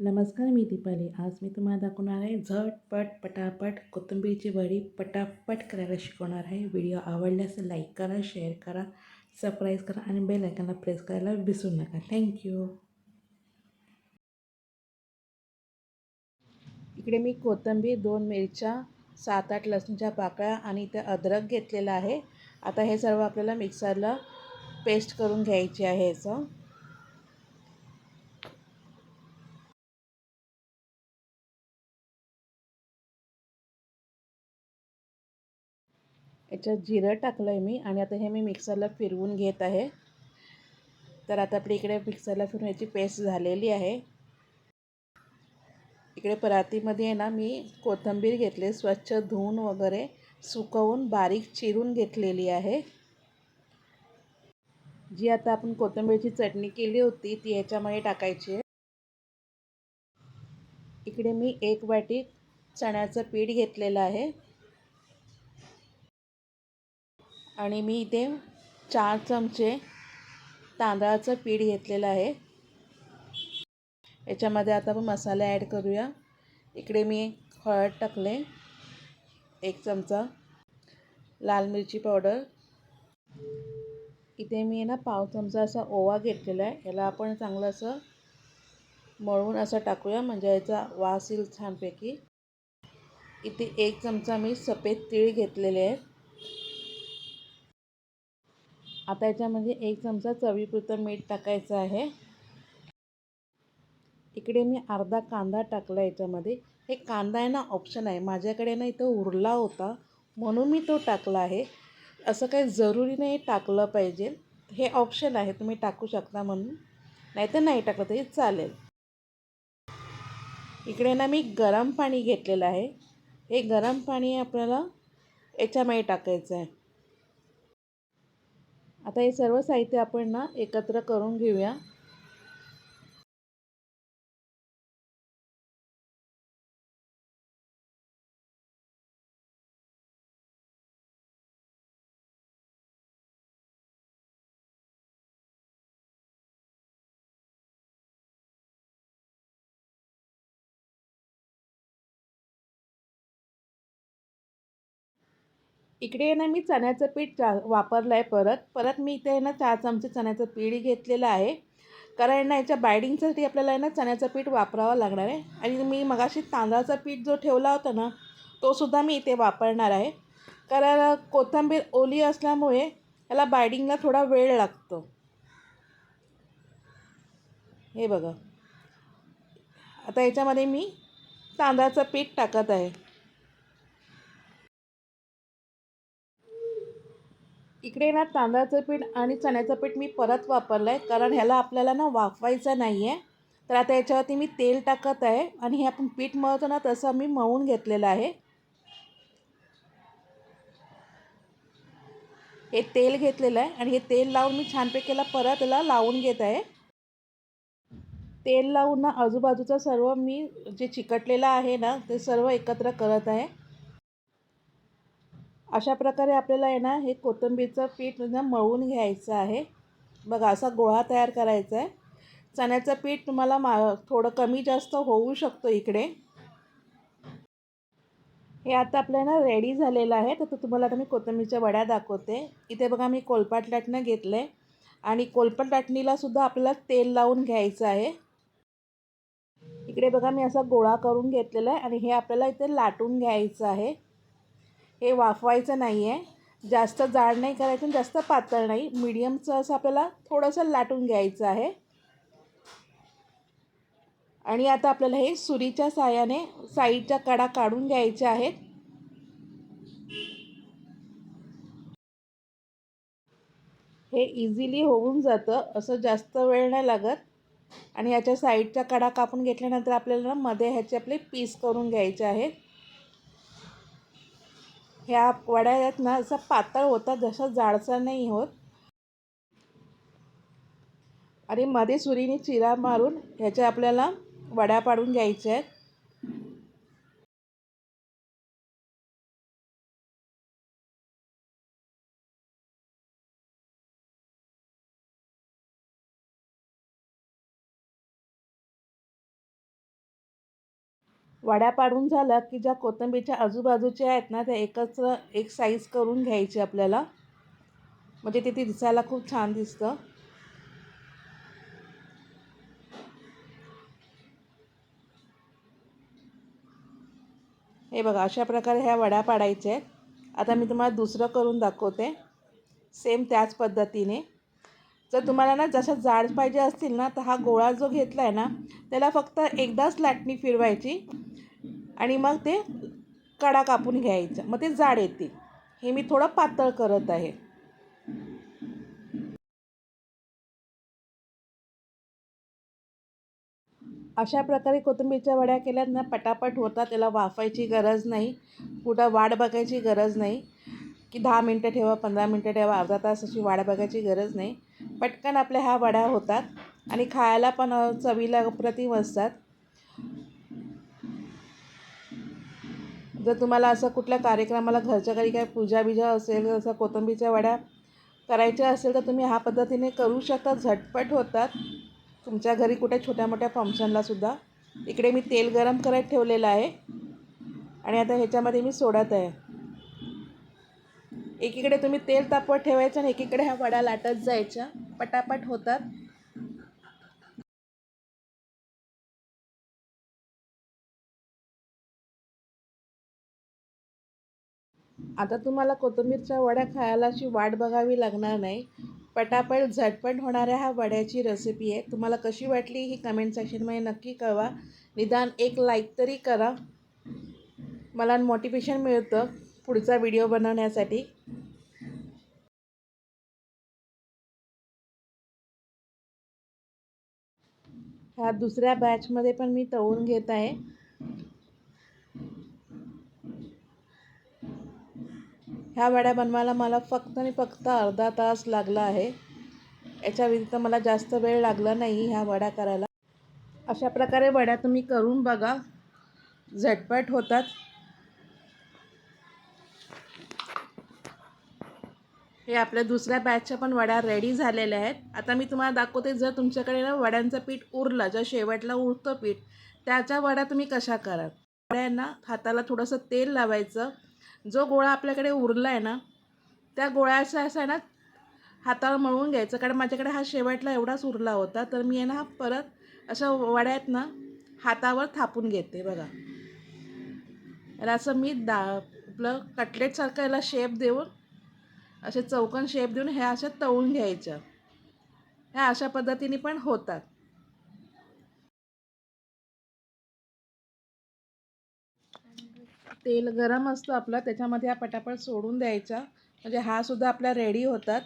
नमस्कार मी दीपाली. आज मी तुम्हाला दाखवणार आहे झटपट पटापट कोथिंबीरची वडी पटापट करायला शिकवणार आहे. व्हिडिओ आवडल्यास लाईक करा शेअर करा सबस्क्राईब करा आणि बेल आयकॉनला प्रेस करायला विसरू नका. थँक्यू इकडे मी कोथिंबीर दोन मिरच्या सात आठ लसूणच्या पाकळ्या आणि इथे अद्रक घेतलेला आहे. आता हे सर्व आपल्याला मिक्सरला पेस्ट करून घ्यायची आहे याचं याच्यात जिरं टाकलं आहे मी आणि आता हे मी मिक्सरला फिरवून घेत आहे. तर आता आपली इकडे मिक्सरला फिरून याची पेस्ट झालेली आहे. इकडे परातीमध्ये आहे ना मी कोथिंबीर घेतले स्वच्छ धुवून वगैरे सुकवून बारीक चिरून घेतलेली आहे. जी आता आपण कोथिंबीरची चटणी केली होती ती याच्यामध्ये टाकायची आहे. इकडे मी एक वाटी चण्याचं पीठ घेतलेलं आहे. आणि मी इथे चार चमचे तांदळाचं पीठ घेतलेलं आहे. याच्यामध्ये आता आपण मसाले ॲड करूया. इकडे मी हळद टाकले. एक चमचा लाल मिरची पावडर. इथे मी ना पाव चमचा असा ओवा घेतलेला आहे. याला आपण चांगलं असं मळून असं टाकूया. म्हणजे याचा वास येईल छानपैकी. इथे एक चमचा मी सफेद तीळ घेतलेले आहेत. आता याच्यामध्ये एक चमचा चवीपुरतं मीठ टाकायचं आहे. इकडे मी अर्धा कांदा टाकला याच्यामध्ये. हे कांदा आहे ना ऑप्शन आहे. माझ्याकडे ना इथं उरला होता म्हणून मी तो टाकला आहे. असं काही जरुरी नाही टाकलं पाहिजे. हे ऑप्शन आहे तुम्ही टाकू शकता म्हणून. नाही तर नाही टाकलं तरी चालेल. इकडे ना मी गरम पाणी घेतलेलं आहे. हे गरम पाणी आपल्याला याच्यामध्ये टाकायचं आहे. आता हे सर्व साहित्य आपण ना एकत्र करून घेऊया. इकडे आहे ना मी चण्याचं पीठ चा वापरलं आहे परत. परत मी इथे आहे ना चार चमचे चण्याचं पीठ घेतलेलं आहे. कारण ना याच्या बायडिंगसाठी आपल्याला आहे ना चण्याचं पीठ वापरावं लागणार आहे. आणि मी मगाशी तांदळाचा पीठ जो ठेवला होता ना तोसुद्धा मी इथे वापरणार आहे. कारण कोथिंबीर ओली असल्यामुळे याला बायडिंगला थोडा वेळ लागतो. हे बघा. आता याच्यामध्ये मी तांदळाचं पीठ टाकत आहे. इकडे ना तांदळाचं पीठ आणि चण्याचं पीठ मी परत वापरलं आहे कारण ह्याला आपल्याला ना वाफवायचं नाही आहे तर आता याच्यावरती मी तेल टाकत आहे आणि हे आपण पीठ मळतो ना तसं मी मळून घेतलेलं आहे. हे तेल घेतलेलं आहे आणि हे तेल लावून मी छानपैकीला परत याला लावून घेत आहे. तेल लावून ना आजूबाजूचं सर्व मी जे चिकटलेलं आहे ना ते सर्व एकत्र करत आहे. अशा प्रकारे आपल्याला आहे ना हे कोथिंबीरचं पीठ ना मळून घ्यायचं आहे. बघा असा गोळा तयार करायचा आहे. चण्याचं पीठ तुम्हाला मा थोडं कमी जास्त होऊ शकतो इकडे. हे आता आपल्याला रेडी झालेलं आहे. तर तुम्हाला आता मी कोथिंबीरच्या वड्या दाखवते. इथे बघा मी कोलपाट लाटणं घेतलं आहे आणि कोलपाट लाटणीलासुद्धा आपल्याला तेल लावून घ्यायचं आहे. इकडे बघा मी असा गोळा करून घेतलेला आहे. आणि हे आपल्याला इथे लाटून घ्यायचं आहे. हे वाफवायचं नाही आहे जास्त जाड नाही करायचं जास्त पातळ नाही. मीडियमचं असं आपल्याला थोडंसं लाटून घ्यायचं आहे. आणि आता आपल्याला हे सुरीच्या साह्याने साईडच्या कडा काढून घ्यायच्या आहेत. हे इझिली होऊन जातं. असं जास्त वेळ नाही लागत. आणि ह्याच्या साईडच्या कडा कापून घेतल्यानंतर आपल्याला मध्ये ह्याचे आपले पीस करून घ्यायचे आहेत. ह्या वड्या आहेत ना असं पातळ होतात जसं जाडसा नाही होत. आणि मध्ये सुरीने चिरा मारून ह्याच्या आपल्याला वड्या पाडून घ्यायच्या आहेत. वड्या पाडून झालं की ज्या कोथिंबीरच्या आजूबाजूच्या आहेत ना त्या एकत्र एक साईज करून घ्यायची आपल्याला. म्हणजे ते ती दिसायला खूप छान दिसतं. हे बघा अशा प्रकारे ह्या वड्या पाडायच्या आहेत. आता मी तुम्हाला दुसरं करून दाखवते. सेम त्याच पद्धतीने. जर तुम्हाला ना जशा जाड पाहिजे असतील ना तर हा गोळा जो घेतला आहे ना त्याला फक्त एकदाच लाटणी फिरवायची. आणि मग ते कडा कापून घ्यायचं. मग ते जाड येतील हे मी थोडं पातळ करत आहे. अशा प्रकारे कोथिंबीरच्या वड्या केल्यात ना पटापट होतात. त्याला वाफायची गरज नाही. कुठं वाट बघायची गरज नाही. की दहा मिनटं ठेवा पंधरा मिनटं ठेवा अर्धा तास अशी वाट बघायची गरज नाही. पटकन आपल्या ह्या वड्या होतात. आणि खायला पण चवीला अप्रतिम असतात. जर तुम्हाला असं कुठल्या कार्यक्रमाला घरच्या घरी काय पूजा बिजा असेल असं कोथंबीच्या वड्या करायच्या असेल तर तुम्ही ह्या पद्धतीने करू शकता. झटपट होतात. तुमच्या घरी कुठे छोट्या मोठ्या फंक्शनलासुद्धा इकडे मी तेल गरम करत ठेवलेलं आहे. आणि आता ह्याच्यामध्ये मी सोडत आहे. एकीकडे तुम्ही तेल तापवत ठेवायचं आणि एकीकडे ह्या वड्या लाटत जायच्या. पटापट होतात. आता तुम्हाला कोथिंबीरच्या वड्या खायला अशी वाट बघावी लागणार नाही. पटापट झटपट होणाऱ्या ह्या वड्याची रेसिपी आहे. तुम्हाला कशी वाटली ही कमेंट सेक्शनमध्ये नक्की कळवा. निदान एक लाईक तरी करा. मला मोटिवेशन मिळतं पुढचा व्हिडिओ बनवण्यासाठी. ह्या दुसऱ्या बॅचमध्ये पण मी तळून घेत आहे. ह्या वड्या बनवायला मला फक्त आणि फक्त अर्धा तास लागला आहे. याच्या व्यतिरिक्त मला जास्त वेळ लागला नाही ह्या वड्या करायला. अशा प्रकारे वड्या तुम्ही करून बघा. झटपट होतात. हे आपल्या दुसऱ्या बॅचच्या पण वड्या रेडी झालेल्या आहेत. आता मी तुम्हाला दाखवते जर तुमच्याकडे ना वड्यांचं पीठ उरलं जर शेवटला उरतं पीठ त्याच्या वड्या तुम्ही कशा करा वड्यांना हाताला थोडंसं तेल लावायचं. जो गोळा आपल्याकडे उरला आहे ना त्या गोळ्याचा असं आहे ना हातावर मळून घ्यायचं. कारण माझ्याकडे हा शेवटला एवढाच उरला होता तर मी आहे ना परत अशा वड्यात ना हातावर थापून घेते बघा. आणि असं मी दा आपलं कटलेटसारखं याला शेप देऊन असे चौकन शेप देऊन ह्या अशा तळून घ्यायच्या. ह्या अशा पद्धतीने पण होतात. तेल गरम असतं आपलं त्याच्यामध्ये हा पटापट सोडून द्यायचा. म्हणजे हा सुद्धा आपल्या रेडी होतात.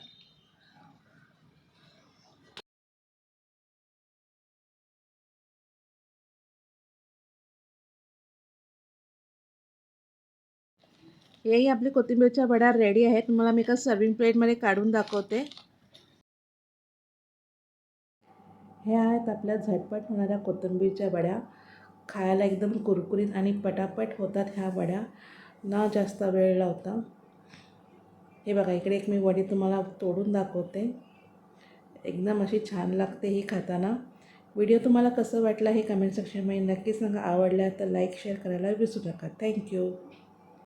हेही आपली कोथिंबीरच्या वड्या रेडी आहेत. तुम्हाला मी एका सर्विंग प्लेटमध्ये काढून दाखवते. हे आहेत आपल्या झटपट होणाऱ्या कोथिंबीरच्या वड्या. खायला एकदम कुरकुरीत आणि पटापट होतात ह्या वड्या. ना जास्त वेळ लावता. हे बघा इकडे एक मी वडी तुम्हाला तोडून दाखवते. एकदम अशी छान लागते ही खाताना. व्हिडिओ तुम्हाला कसं वाटला हे कमेंट सेक्शनमध्ये नक्कीच सांगा. आवडला तर लाईक शेअर करायला विसरू नका. थँक्यू.